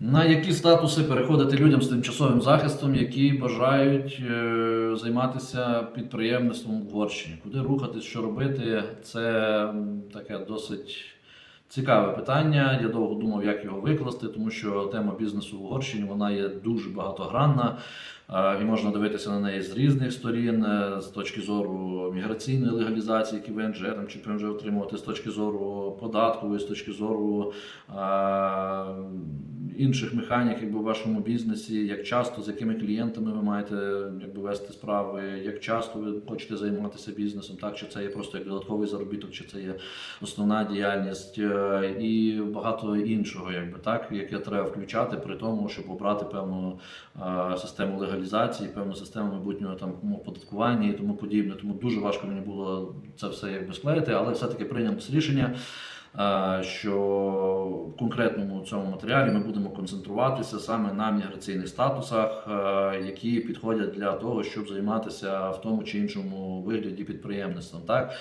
На які статуси переходити людям з тимчасовим захистом, які бажають е, займатися підприємництвом в Угорщині? Куди рухатись, що робити? Це таке досить цікаве питання. Я довго думав, як його викласти, тому що тема бізнесу в Угорщині вона є дуже багатогранна. Е, І можна дивитися на неї з різних сторін, е, з точки зору міграційної легалізації, які ВНЖ там чи ПМЖ отримувати, з точки зору податкової, з точки зору е, інших механік, якби в вашому бізнесі, як часто, з якими клієнтами ви маєте якби, вести справи, як часто ви хочете займатися бізнесом, так? Чи це є просто як додатковий заробіток, чи це є основна діяльність, і багато іншого, якби так, яке треба включати при тому, щоб обрати певну систему легалізації, певну систему майбутнього там оподаткування і тому подібне. Тому дуже важко мені було це все якби склеїти, але все-таки прийнялось рішення. е, Що в конкретному цьому матеріалі ми будемо концентруватися саме на міграційних статусах, е, які підходять для того, щоб займатися в тому чи іншому вигляді підприємництвом. Так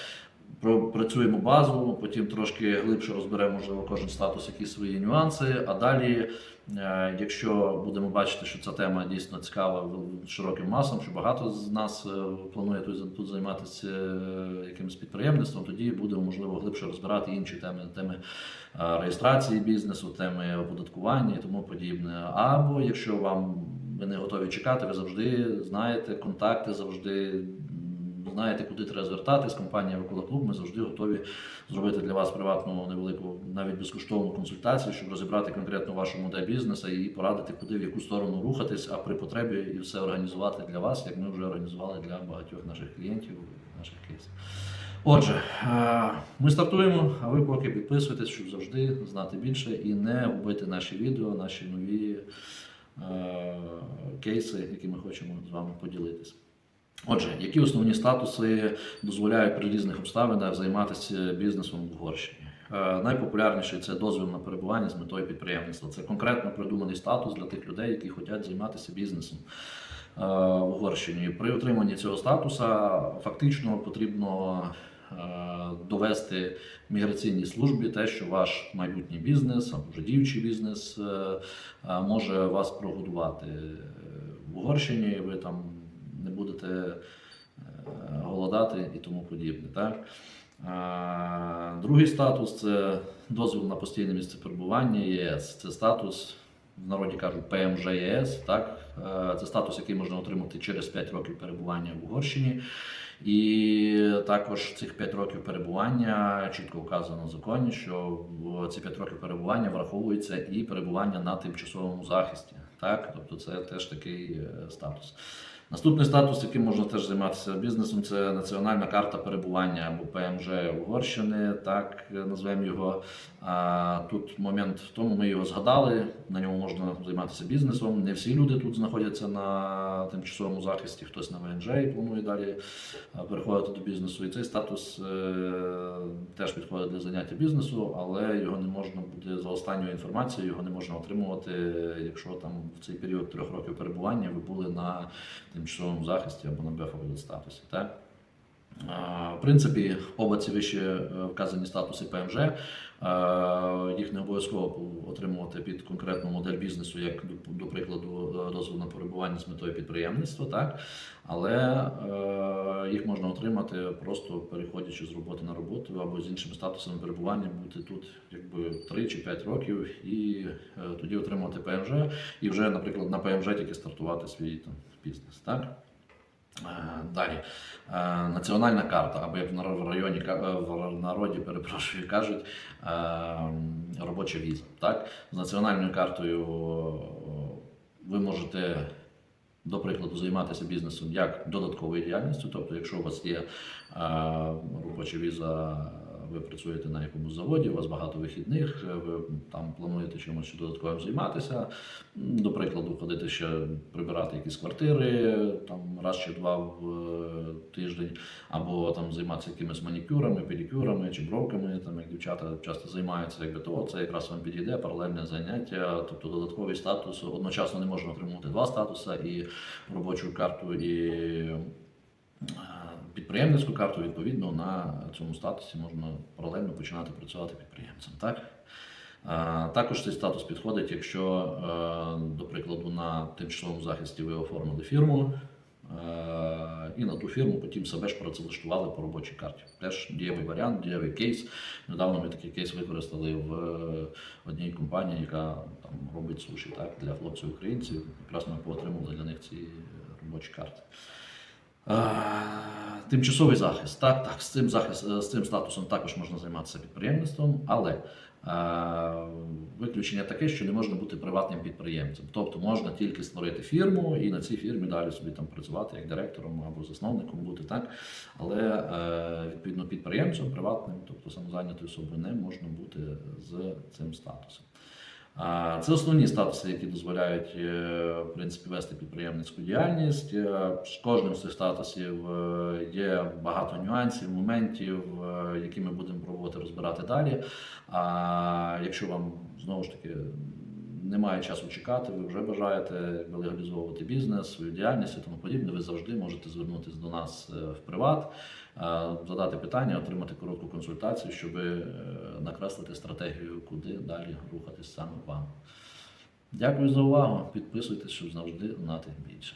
працюємо базово, потім трошки глибше розберемо, можливо, кожен статус, які свої нюанси. А далі, е, якщо будемо бачити, що ця тема дійсно цікава широким масам, що багато з нас е, планує тут, тут займатися е, якимось підприємництвом, тоді будемо можливо глибше розбирати інші теми, теми реєстрації бізнесу, теми оподаткування і тому подібне. Або якщо вам ви не готові чекати, ви завжди знаєте контакти, завжди знаєте, куди треба звертатись. Компанія Викола Клуб. Ми завжди готові зробити для вас приватну невелику, навіть безкоштовну консультацію, щоб розібрати конкретно вашу модель бізнесу і порадити, куди в яку сторону рухатись, а при потребі і все організувати для вас, як ми вже організували для багатьох наших клієнтів, наших кейсів. Отже, е, ми стартуємо, а ви поки підписуйтесь, щоб завжди знати більше і не губити наші відео, наші нові е, кейси, які ми хочемо з вами поділитися. Отже, які основні статуси дозволяють при різних обставинах займатися бізнесом в Угорщині? Е, Найпопулярніший це дозвіл на перебування з метою підприємництва. Це конкретно придуманий статус для тих людей, які хочуть займатися бізнесом е, в Угорщині. При отриманні цього статуса фактично потрібно е, довести міграційній службі те, що ваш майбутній бізнес або вже діючий бізнес може вас прогодувати в Угорщині. Ви там не будете е, голодати і тому подібне. Так? Другий статус це дозвіл на постійне місце перебування ЄС. Це статус, в народі кажуть, ПМЖ ЄС. Так? Е, Це статус, який можна отримати через 5 років перебування в Угорщині. І також цих 5 років перебування чітко вказано в законі, що ці 5 років перебування враховується і перебування на тимчасовому захисті. Так? Тобто це теж такий е, статус. Наступний статус, яким можна теж займатися бізнесом, це національна карта перебування або ПМЖ Угорщини, так назвемо його. Тут момент в тому, ми його згадали. На ньому можна займатися бізнесом. Не всі люди тут знаходяться на тимчасовому захисті, хтось на ВНЖ і планує далі переходити до бізнесу. І цей статус е, теж підходить для заняття бізнесу, але його не можна буде за останньою інформацією, його не можна отримувати, якщо там в цей період трьох років перебування ви були на тимчасовому захисті або на БФ статусі. Так? В принципі, оба ці вище е, вказані статуси ПМЖ, е, їх не обов'язково отримувати під конкретну модель бізнесу, як до, прикладу, е, дозвіл на перебування з метою підприємництва, так? але їх можна отримати просто переходячи з роботи на роботу або з іншими статусами перебування, бути тут якби 3 чи 5 років і тоді отримувати ПМЖ, і вже, наприклад, на ПМЖ тільки стартувати свій там, бізнес. Так? Е, Далі Е, національна карта, або як в районі е, в народі перепрошую кажуть, робоча віза. Так? З національною картою ви можете, до прикладу, займатися бізнесом як додатковою діяльністю. Тобто, якщо у вас є робоча віза, ви працюєте на якомусь заводі, у вас багато вихідних, е, ви там плануєте чимось додатковим займатися. До прикладу, ходити ще прибирати якісь квартири там раз чи два в е, тиждень, або там займатися якимись манікюрами, педикюрами чи бровками, там як дівчата часто займаються, якби то це якраз вам підійде паралельне заняття, тобто додатковий статус. Одночасно не можна отримувати два статуси і робочу карту, і е, підприємницьку карту. Відповідно, на цьому статусі можна паралельно починати працювати підприємцем. Так? Також цей статус підходить, якщо, е, до прикладу, на тимчасовому захисті ви оформили фірму, е, і на ту фірму потім себе ж працевлаштували по робочій карті. Теж дієвий варіант, дієвий кейс. Недавно ми такий кейс використали в е, одній компанії, яка там робить суші так, для хлопців українців. Якраз ми поотримали для них ці робочі карти. Е, Тимчасовий захист. Так, так, з цим захист, з цим статусом також можна займатися підприємництвом, але е, виключення таке, що не можна бути приватним підприємцем. Тобто можна тільки створити фірму і на цій фірмі далі собі там працювати як директором або засновником бути так. Але е, відповідно підприємцем приватним, тобто самозайнятою особою, не можна бути з цим статусом. Це основні статуси, які дозволяють е, в принципі вести підприємницьку діяльність. Е, З кожним з цих статусів е, є багато нюансів, моментів, які ми будемо пробувати розбирати далі. А якщо вам знову ж таки немає часу чекати, ви вже бажаєте легалізовувати бізнес, свою діяльність і тому подібне, ви завжди можете звернутися до нас в приват, задати питання, отримати коротку консультацію, щоб накреслити стратегію, куди далі рухатись саме вам. Дякую за увагу. Підписуйтесь, щоб завжди знати більше.